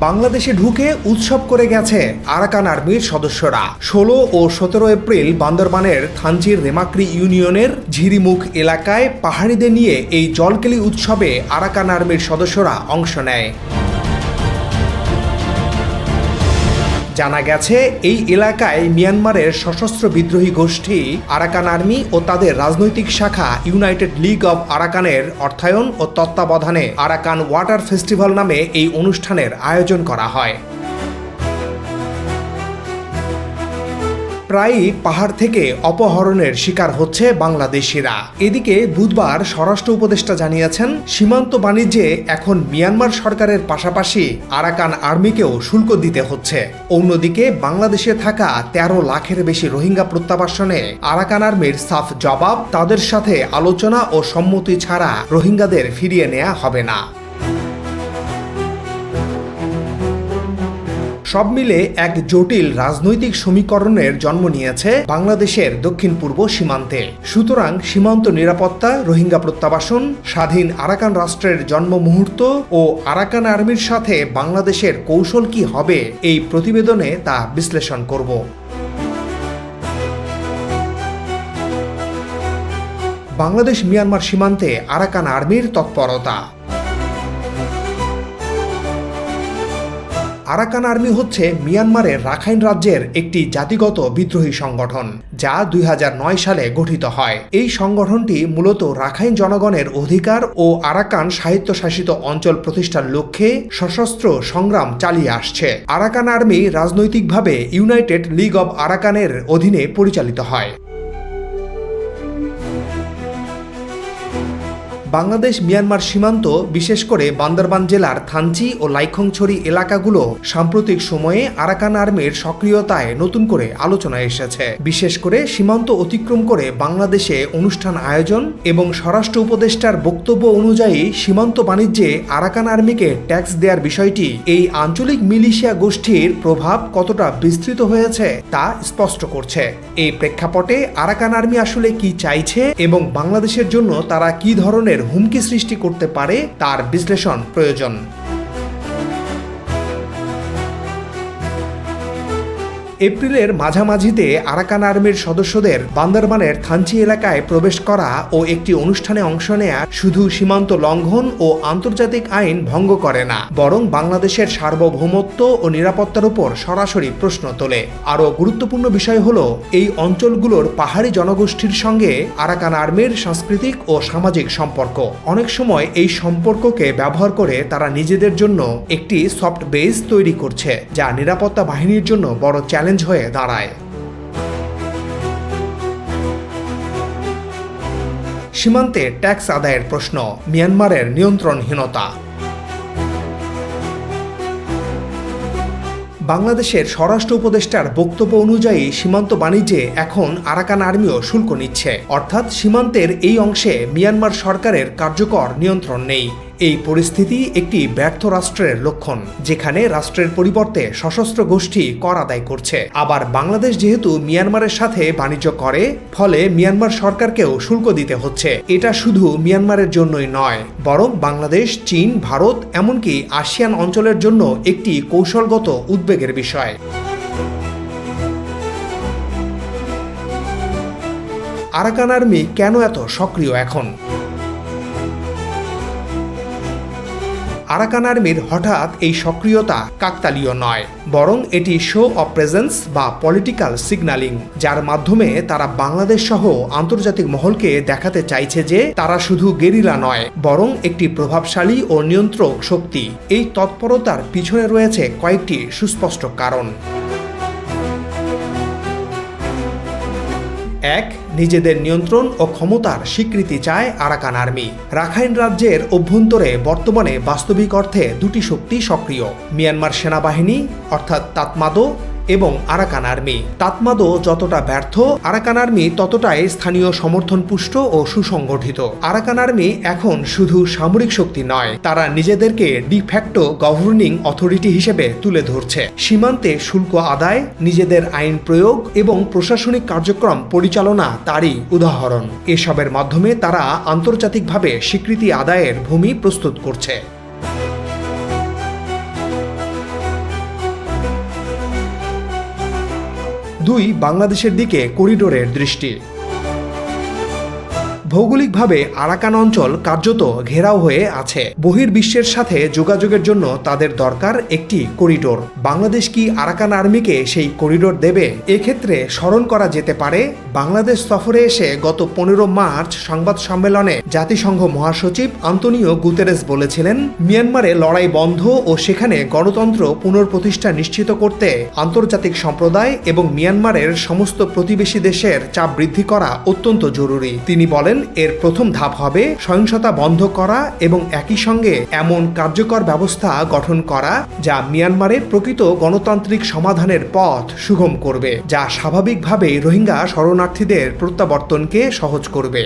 বাংলাদেশে ঢুকে উৎসব করে গেছে আরাকান আর্মির সদস্যরা। ষোলো ও সতেরো এপ্রিল বান্দরবানের থানচির রেমাক্রি ইউনিয়নের ঝিরিমুখ এলাকায় পাহাড়িদের নিয়ে এই জলকেলি উৎসবে আরাকান আর্মির সদস্যরা অংশ নেয়। জানা গেছে, এই এলাকায় মিয়ানমারের সশস্ত্র বিদ্রোহী গোষ্ঠী আরাকান আর্মি ও তাদের রাজনৈতিক শাখা ইউনাইটেড লীগ অব আরাকানের অর্থায়ন ও তত্ত্বাবধানে আরাকান ওয়াটার ফেস্টিভ্যাল নামে এই অনুষ্ঠানের আয়োজন করা হয়। প্রায়ই পাহাড় থেকে অপহরণের শিকার হচ্ছে বাংলাদেশিরা। এদিকে বুধবার স্বরাষ্ট্র উপদেষ্টা জানিয়েছেন, সীমান্ত বাণিজ্যে এখন মিয়ানমার সরকারের পাশাপাশি আরাকান আর্মিকেও শুল্ক দিতে হচ্ছে। অন্যদিকে বাংলাদেশে থাকা তেরো লাখের বেশি রোহিঙ্গা প্রত্যাবাসনে আরাকান আর্মির সাফ জবাব তাদের সাথে আলোচনা ও সম্মতি ছাড়া রোহিঙ্গাদের ফিরিয়ে নেওয়া হবে না। সব মিলে এক জটিল রাজনৈতিক সমীকরণের জন্ম নিয়েছে বাংলাদেশের দক্ষিণ পূর্ব সীমান্তে। সুতরাং সীমান্ত নিরাপত্তা, রোহিঙ্গা প্রত্যাবাসন, স্বাধীন আরাকান রাষ্ট্রের জন্ম মুহূর্ত ও আরাকান আর্মির সাথে বাংলাদেশের কৌশল কি হবে এই প্রতিবেদনে তা বিশ্লেষণ করব। বাংলাদেশ মিয়ানমার সীমান্তে আরাকান আর্মির তৎপরতা। আরাকান আর্মি হচ্ছে মিয়ানমারের রাখাইন রাজ্যের একটি জাতিগত বিদ্রোহী সংগঠন, যা দুই হাজার নয় সালে গঠিত হয়। এই সংগঠনটি মূলত রাখাইন জনগণের অধিকার ও আরাকান স্বায়ত্তশাসিত অঞ্চল প্রতিষ্ঠার লক্ষ্যে সশস্ত্র সংগ্রাম চালিয়ে আসছে। আরাকান আর্মি রাজনৈতিকভাবে ইউনাইটেড লিগ অব আরাকানের অধীনে পরিচালিত হয়। বাংলাদেশ, মিয়ানমার সীমান্ত, বিশেষ করে বান্দরবান জেলার থানচি ও লাইখংছড়ি এলাকাগুলো সাম্প্রতিক সময়ে আরাকান আর্মির সক্রিয়তায় নতুন করে আলোচনায় এসেছে। বিশেষ করে সীমান্ত অতিক্রম করে বাংলাদেশে অনুষ্ঠান আয়োজন এবং স্বরাষ্ট্র উপদেষ্টার বক্তব্য অনুযায়ী সীমান্ত বাণিজ্যে আরাকান আর্মিকে ট্যাক্স দেওয়ার বিষয়টি এই আঞ্চলিক মিলিশিয়া গোষ্ঠীর প্রভাব কতটা বিস্তৃত হয়েছে তা স্পষ্ট করছে। এই প্রেক্ষাপটে আরাকান আর্মি আসলে কি চাইছে এবং বাংলাদেশের জন্য তারা কি ধরনের হুমকি সৃষ্টি করতে পারে তার বিশ্লেষণ প্রয়োজন। এপ্রিলের মাঝামাঝিতে আরাকান আর্মির সদস্যদের বান্দরবানের থানচি এলাকায় প্রবেশ করা ও একটি অনুষ্ঠানে অংশ নেয়া শুধু সীমান্ত লঙ্ঘন ও আন্তর্জাতিক আইন ভঙ্গ করে না, বরং বাংলাদেশের সার্বভৌমত্ব ও নিরাপত্তার উপর সরাসরি প্রশ্ন তোলে। আরও গুরুত্বপূর্ণ বিষয় হল, এই অঞ্চলগুলোর পাহাড়ি জনগোষ্ঠীর সঙ্গে আরাকান আর্মির সাংস্কৃতিক ও সামাজিক সম্পর্ক। অনেক সময় এই সম্পর্ককে ব্যবহার করে তারা নিজেদের জন্য একটি সফট বেস তৈরি করছে, যা নিরাপত্তা বাহিনীর জন্য বড় চ্যালেঞ্জ হয়ে দাঁড়ায়। সীমান্তে ট্যাক্স আদায়ের প্রশ্ন, মিয়ানমারের নিয়ন্ত্রণহীনতা। বাংলাদেশের স্বরাষ্ট্র উপদেষ্টার বক্তব্য অনুযায়ী সীমান্ত বাণিজ্যে এখন আরাকান আর্মিও শুল্ক নিচ্ছে। অর্থাৎ সীমান্তের এই অংশে মিয়ানমার সরকারের কার্যকর নিয়ন্ত্রণ নেই। এই পরিস্থিতি একটি ব্যর্থ রাষ্ট্রের লক্ষণ, যেখানে রাষ্ট্রের পরিবর্তে সশস্ত্র গোষ্ঠী কর আদায় করছে। আবার বাংলাদেশ যেহেতু মিয়ানমারের সাথে বাণিজ্য করে, ফলে মিয়ানমার সরকারকেও শুল্ক দিতে হচ্ছে। এটা শুধু মিয়ানমারের জন্যই নয়, বরং বাংলাদেশ, চীন, ভারত, এমনকি আসিয়ান অঞ্চলের জন্য একটি কৌশলগত উদ্বেগের বিষয়। আরাকান আর্মি কেন এত সক্রিয় এখন? আরাকান আর্মির হঠাৎ এই সক্রিয়তা কাকতালীয় নয়, বরং এটি শো অফ প্রেজেন্স বা পলিটিক্যাল সিগন্যালিং যার মাধ্যমে তারা বাংলাদেশ সহ আন্তর্জাতিক মহলকে দেখাতে চাইছে যে তারা শুধু গেরিলা নয়, বরং একটি প্রভাবশালী ও নিয়ন্ত্রক শক্তি। এই তৎপরতার পিছনে রয়েছে কয়েকটি সুস্পষ্ট কারণ। এক, নিজেদের নিয়ন্ত্রণ ও ক্ষমতার স্বীকৃতি চায় আরাকান আর্মি। রাখাইন রাজ্যের অভ্যন্তরে বর্তমানে বাস্তবিক অর্থে দুটি শক্তি সক্রিয়। মিয়ানমার সেনাবাহিনী, অর্থাৎ তাতমাদো এবং আরাকান আর্মি। তাতমাদো যতটা ব্যর্থ, আরাকান আর্মি ততটাই স্থানীয় সমর্থন পুষ্ট ও সুসংগঠিত। আরাকান আর্মি এখন শুধু সামরিক শক্তি নয়, তারা নিজেদেরকে ডিফ্যাক্টো গভর্নিং অথরিটি হিসেবে তুলে ধরছে। সীমান্তে শুল্ক আদায়, নিজেদের আইন প্রয়োগ এবং প্রশাসনিক কার্যক্রম পরিচালনা তারই উদাহরণ। এসবের মাধ্যমে তারা আন্তর্জাতিকভাবে স্বীকৃতি আদায়ের ভূমি প্রস্তুত করছে। দুই বাংলাদেশের দিকে করিডোরের দৃষ্টি। ভৌগোলিকভাবে আরাকান অঞ্চল কার্যত ঘেরাও হয়ে আছে। বহির্বিশ্বের সাথে যোগাযোগের জন্য তাদের দরকার একটি করিডোর। বাংলাদেশ কি আরাকান আর্মিকে সেই করিডোর দেবে? এক্ষেত্রে স্মরণ করা যেতে পারে, বাংলাদেশ সফরে এসে গত পনেরো মার্চ সংবাদ সম্মেলনে জাতিসংঘ মহাসচিব আন্তনিও গুতেরেস বলেছিলেন, মিয়ানমারে লড়াই বন্ধ ও সেখানে গণতন্ত্র পুনঃপ্রতিষ্ঠা নিশ্চিত করতে আন্তর্জাতিক সম্প্রদায় এবং মিয়ানমারের সমস্ত প্রতিবেশী দেশের চাপ বৃদ্ধি করা অত্যন্ত জরুরি। তিনি বলেন এর প্রথম ধাপ হবে সহিংসতা বন্ধ করা এবং একই সঙ্গে এমন কার্যকর ব্যবস্থা গঠন করা যা মিয়ানমারের প্রকৃত গণতান্ত্রিক সমাধানের পথ সুগম করবে, যা স্বাভাবিকভাবে রোহিঙ্গা শরণার্থীদের প্রত্যাবর্তনকে সহজ করবে।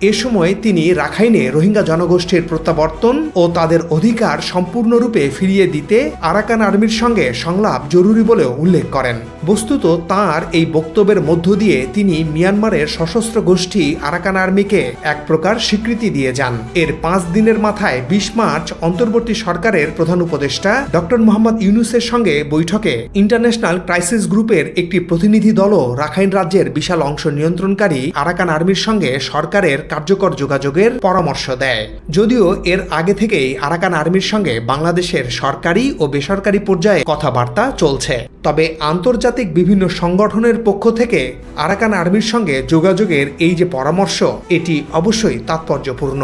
এ সময় তিনি রাখাইনে রোহিঙ্গা জনগোষ্ঠীর প্রত্যাবর্তন ও তাদের অধিকার সম্পূর্ণরূপে ফিরিয়ে দিতে আরাকান আর্মির সঙ্গে সংলাপ জরুরি বলেও উল্লেখ করেন। বস্তুত তার এই বক্তব্যের মধ্য দিয়ে তিনি মিয়ানমারের সশস্ত্র গোষ্ঠী আরাকান আর্মিকে এক প্রকার স্বীকৃতি দিয়ে যান। এর পাঁচ দিনের মাথায় বিশ মার্চ অন্তর্বর্তী সরকারের প্রধান উপদেষ্টা ডক্টর মোহাম্মদ ইউনুসের সঙ্গে বৈঠকে ইন্টারন্যাশনাল ক্রাইসিস গ্রুপের একটি প্রতিনিধি দলও রাখাইন রাজ্যের বিশাল অংশ নিয়ন্ত্রণকারী আরাকান আর্মির সঙ্গে সরকারের কার্যকর যোগাযোগের পরামর্শ দেয়। যদিও এর আগে থেকেই আরাকান আর্মির সঙ্গে বাংলাদেশের সরকারি ও বেসরকারি পর্যায়ে কথাবার্তা চলছে। তবে আন্তর্জাতিক বিভিন্ন সংগঠনের পক্ষ থেকে আরাকান আর্মির সঙ্গে যোগাযোগের এই যে পরামর্শ, এটি অবশ্যই তাৎপর্যপূর্ণ।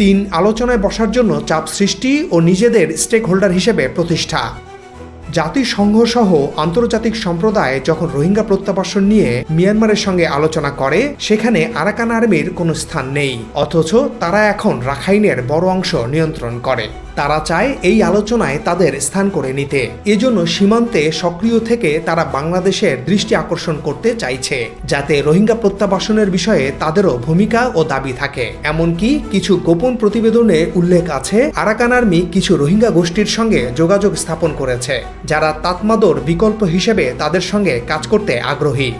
তিন আলোচনায় বসার জন্য চাপ সৃষ্টি ও নিজেদের স্টেক হোল্ডার হিসেবে প্রতিষ্ঠা। জাতিসংঘ সহ আন্তর্জাতিক সম্প্রদায় যখন রোহিঙ্গা প্রত্যাবাসন নিয়ে মিয়ানমারের সঙ্গে আলোচনা করে, সেখানে আরাকান আর্মির কোনো স্থান নেই। অথচ তারা এখন রাখাইনের বড় অংশ নিয়ন্ত্রণ করে। তারা চায় এই আলোচনায় তাদের স্থান করে নিতে। এজন্য সীমান্তে সক্রিয় থেকে তারা বাংলাদেশের দৃষ্টি আকর্ষণ করতে চাইছে, যাতে রোহিঙ্গা প্রত্যাবাসনের বিষয়ে তাদেরও ভূমিকা ও দাবি থাকে। এমনকি কিছু গোপন প্রতিবেদনে উল্লেখ আছে, আরাকান আর্মি কিছু রোহিঙ্গা গোষ্ঠীর সঙ্গে যোগাযোগ স্থাপন করেছে, যারা তাতমাদর বিকল্প হিসেবে তাদের সঙ্গে কাজ করতে আগ্রহী।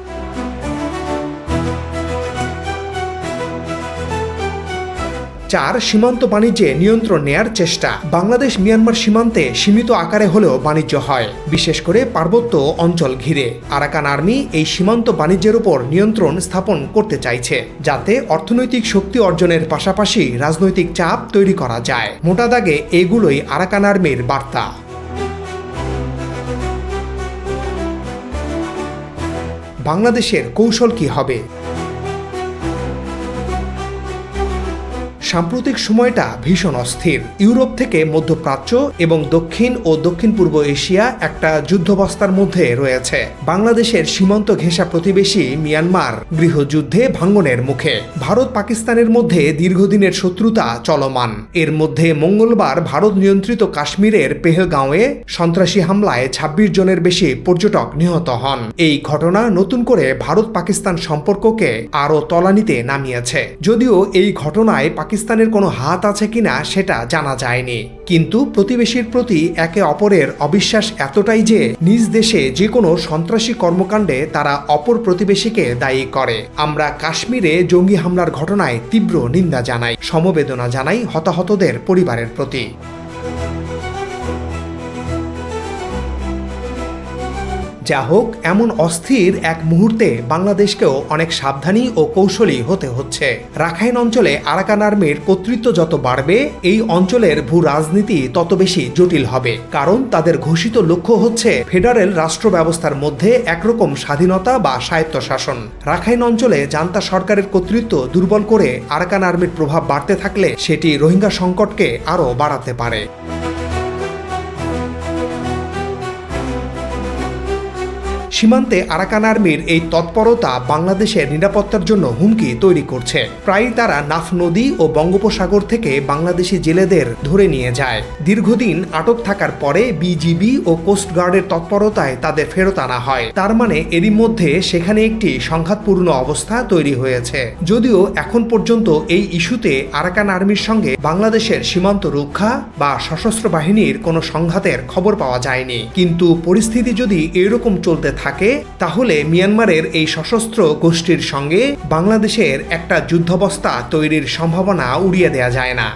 চার সীমান্ত বাণিজ্যে নিয়ন্ত্রণ নেয়ার চেষ্টা। বাংলাদেশ মিয়ানমার সীমান্তে সীমিত আকারে হলেও বাণিজ্য হয়, বিশেষ করে পার্বত্য অঞ্চল ঘিরে। আরাকান আর্মি এই সীমান্ত বাণিজ্যের উপর নিয়ন্ত্রণ স্থাপন করতে চাইছে, যাতে অর্থনৈতিক শক্তি অর্জনের পাশাপাশি রাজনৈতিক চাপ তৈরি করা যায়। মোটা দাগে এগুলোই আরাকান আর্মির বার্তা। বাংলাদেশের কৌশল কি হবে? সাম্প্রতিক সময়টা ভীষণ অস্থির। ইউরোপ থেকে মধ্যপ্রাচ্য এবং দক্ষিণ ও দক্ষিণ পূর্ব এশিয়া একটা যুদ্ধবস্থার মধ্যে রয়েছে। বাংলাদেশের সীমান্ত ঘেঁষা প্রতিবেশী মিয়ানমার গৃহযুদ্ধে ভাঙ্গনের মুখে। ভারত পাকিস্তানের মধ্যে দীর্ঘদিনের শত্রুতা চলমান। এর মধ্যে মঙ্গলবার ভারত নিয়ন্ত্রিত কাশ্মীরের পেহেলগাঁওয়ে সন্ত্রাসী হামলায় ২৬ জনের বেশি পর্যটক নিহত হন। এই ঘটনা নতুন করে ভারত পাকিস্তান সম্পর্ককে আরও তলানিতে নামিয়েছে। যদিও এই ঘটনায় পাকিস্তানের কোনো হাত আছে কিনা সেটা জানা যায়নি। কিন্তু প্রতিবেশীর প্রতি একে অপরের অবিশ্বাস এতটাই যে নিজ দেশে যে কোনো সন্ত্রাসী কর্মকাণ্ডে তারা অপর প্রতিবেশীকে দায়ী করে। আমরা কাশ্মীরে জঙ্গি হামলার ঘটনায় তীব্র নিন্দা জানাই, সমবেদনা জানাই হতাহতদের পরিবারের প্রতি। যা হোক, এমন অস্থির এক মুহূর্তে বাংলাদেশকেও অনেক সাবধানী ও কৌশলী হতে হচ্ছে। রাখাইন অঞ্চলে আরাকান আর্মির কর্তৃত্ব যত বাড়বে, এই অঞ্চলের ভূ রাজনীতি তত বেশি জটিল হবে। কারণ তাদের ঘোষিত লক্ষ্য হচ্ছে ফেডারেল রাষ্ট্র ব্যবস্থার মধ্যে একরকম স্বাধীনতা বা স্বায়ত্তশাসন। রাখাইন অঞ্চলে জান্তা সরকারের কর্তৃত্ব দুর্বল করে আরাকান আর্মির প্রভাব বাড়তে থাকলে সেটি রোহিঙ্গা সংকটকে আরও বাড়াতে পারে। সীমান্তে আরাকান আর্মির এই তৎপরতা বাংলাদেশের নিরাপত্তার জন্য হুমকি তৈরি করছে। প্রায়ই তারা নাফ নদী ও বঙ্গোপসাগর থেকে বাংলাদেশি জেলেদের ধরে নিয়ে যায়। দীর্ঘদিন আটক থাকার পরে বিজিবি ও কোস্টগার্ডের তৎপরতায় তাদের ফেরত আনা হয়। তার মানে এরই মধ্যে সেখানে একটি সংঘাতপূর্ণ অবস্থা তৈরি হয়েছে। যদিও এখন পর্যন্ত এই ইস্যুতে আরাকান আর্মির সঙ্গে বাংলাদেশের সীমান্ত রক্ষা বা সশস্ত্র বাহিনীর কোনো সংঘাতের খবর পাওয়া যায়নি। কিন্তু পরিস্থিতি যদি এরকম চলতে থাকে, তাহলে মিয়ানমারের এই সশস্ত্র গোষ্ঠীর সঙ্গে বাংলাদেশের একটা যুদ্ধাবস্থা তৈরির সম্ভাবনা উড়িয়ে দেয়া যায় না।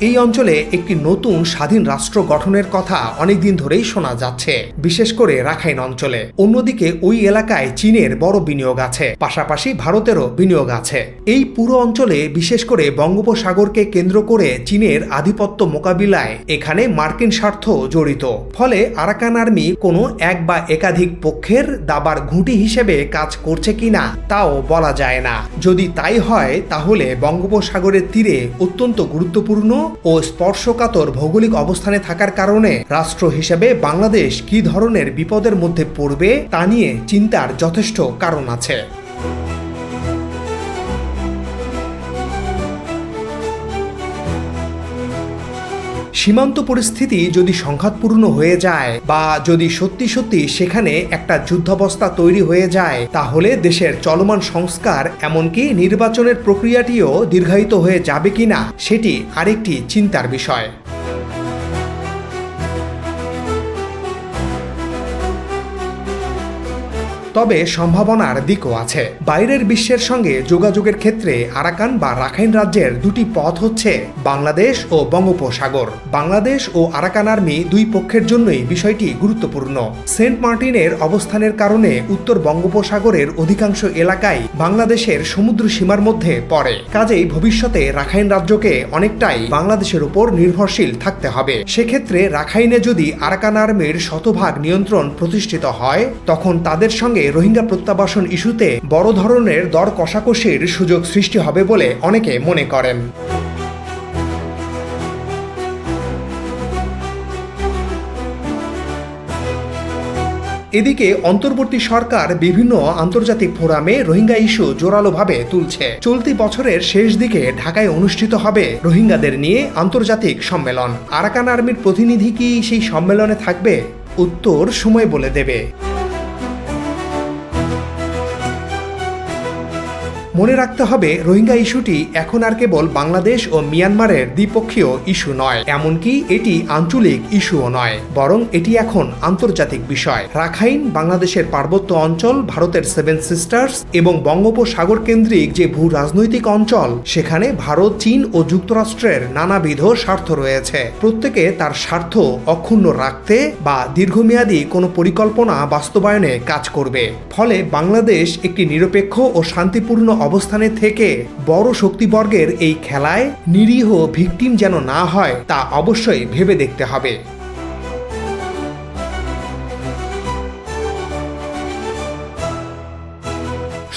এই অঞ্চলে একটি নতুন স্বাধীন রাষ্ট্র গঠনের কথা অনেকদিন ধরেই শোনা যাচ্ছে, বিশেষ করে রাখাইন অঞ্চলে। অন্যদিকে ওই এলাকায় চীনের বড় বিনিয়োগ আছে, পাশাপাশি ভারতেরও বিনিয়োগ আছে। এই পুরো অঞ্চলে বিশেষ করে বঙ্গোপসাগরকে কেন্দ্র করে চীনের আধিপত্য মোকাবিলায় এখানে মার্কিন স্বার্থ জড়িত। ফলে আরাকান আর্মি কোনো এক বা একাধিক পক্ষের দাবার ঘুঁটি হিসেবে কাজ করছে কিনা তাও বলা যায় না। যদি তাই হয়, তাহলে বঙ্গোপসাগরের তীরে অত্যন্ত গুরুত্বপূর্ণ ও স্পর্শকাতর ভৌগোলিক অবস্থানে থাকার কারণে রাষ্ট্র হিসেবে বাংলাদেশ কি ধরনের বিপদের মধ্যে পড়বে তা নিয়ে চিন্তার যথেষ্ট কারণ আছে। সীমান্ত পরিস্থিতি যদি সংঘাতপূর্ণ হয়ে যায় বা যদি সত্যি সত্যি সেখানে একটা যুদ্ধাবস্থা তৈরি হয়ে যায়, তাহলে দেশের চলমান সংস্কার এমনকি নির্বাচনের প্রক্রিয়াটিও দীর্ঘায়িত হয়ে যাবে কিনা, সেটি আরেকটি চিন্তার বিষয়। তবে সম্ভাবনার দিকও আছে। বাইরের বিশ্বের সঙ্গে যোগাযোগের ক্ষেত্রে আরাকান বা রাখাইন রাজ্যের দুটি পথ হচ্ছে বাংলাদেশ ও বঙ্গোপসাগর। বাংলাদেশ ও আরাকান আর্মি দুই পক্ষের জন্যই বিষয়টি গুরুত্বপূর্ণ। সেন্ট মার্টিনের অবস্থানের কারণে উত্তর বঙ্গোপসাগরের অধিকাংশ এলাকাই বাংলাদেশের সমুদ্র সীমার মধ্যে পড়ে। কাজেই ভবিষ্যতে রাখাইন রাজ্যকে অনেকটাই বাংলাদেশের উপর নির্ভরশীল থাকতে হবে। সেক্ষেত্রে রাখাইনে যদি আরাকান আর্মির শতভাগ নিয়ন্ত্রণ প্রতিষ্ঠিত হয়, তখন তাদের সঙ্গে রোহিঙ্গা প্রত্যাবাসন ইস্যুতে বড় ধরনের দর কষাকষির সুযোগ সৃষ্টি হবে বলে অনেকে মনে করেন। এদিকে অন্তর্বর্তী সরকার বিভিন্ন আন্তর্জাতিক ফোরামে রোহিঙ্গা ইস্যু জোরালোভাবে তুলছে। চলতি বছরের শেষ দিকে ঢাকায় অনুষ্ঠিত হবে রোহিঙ্গাদের নিয়ে আন্তর্জাতিক সম্মেলন। আরাকান আর্মির প্রতিনিধি কি সেই সম্মেলনে থাকবে? উত্তর সময় বলে দেবে। মনে রাখতে হবে, রোহিঙ্গা ইস্যুটি এখন আর কেবল বাংলাদেশ ও মিয়ানমারের দ্বিপক্ষীয় ইস্যু নয়। এমনকি এটি আঞ্চলিক ইস্যুও নয়, বরং এটি এখন আন্তর্জাতিক বিষয়। রাখাইন বাংলাদেশের পার্বত্য অঞ্চল, ভারতের সেভেন সিস্টার্স এবং বঙ্গোপসাগর কেন্দ্রিক যে ভূ রাজনৈতিক অঞ্চল, সেখানে ভারত, চীন ও যুক্তরাষ্ট্রের নানাবিধ স্বার্থ রয়েছে। প্রত্যেকে তার স্বার্থ অক্ষুণ্ণ রাখতে বা দীর্ঘমেয়াদী কোনো পরিকল্পনা বাস্তবায়নে কাজ করবে। ফলে বাংলাদেশ একটি নিরপেক্ষ ও শান্তিপূর্ণ অবস্থানে থেকে বড় শক্তিবর্গের এই খেলায় নিরীহ ভিকটিম যেন না হয় তা অবশ্যই ভেবে দেখতে হবে।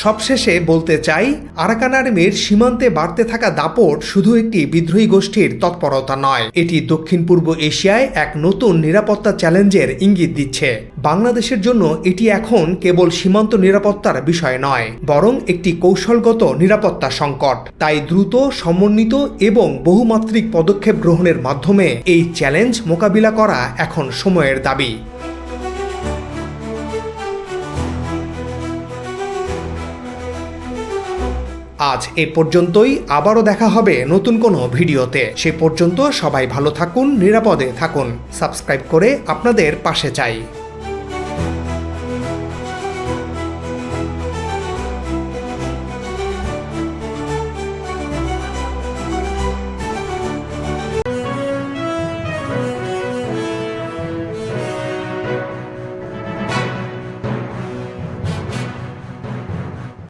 সবশেষে বলতে চাই, আরাকান আর্মির সীমান্তে বাড়তে থাকা দাপট শুধু একটি বিদ্রোহী গোষ্ঠীর তৎপরতা নয়। এটি দক্ষিণ পূর্ব এশিয়ায় এক নতুন নিরাপত্তা চ্যালেঞ্জের ইঙ্গিত দিচ্ছে। বাংলাদেশের জন্য এটি এখন কেবল সীমান্ত নিরাপত্তার বিষয় নয়, বরং একটি কৌশলগত নিরাপত্তা সংকট। তাই দ্রুত, সমন্বিত এবং বহুমাত্রিক পদক্ষেপ গ্রহণের মাধ্যমে এই চ্যালেঞ্জ মোকাবিলা করা এখন সময়ের দাবি। আজ এ পর্যন্তই, আবারও দেখা হবে নতুন কোনো ভিডিওতে। সে পর্যন্ত সবাই ভালো থাকুন, নিরাপদে থাকুন। সাবস্ক্রাইব করে আপনাদের পাশে চাই।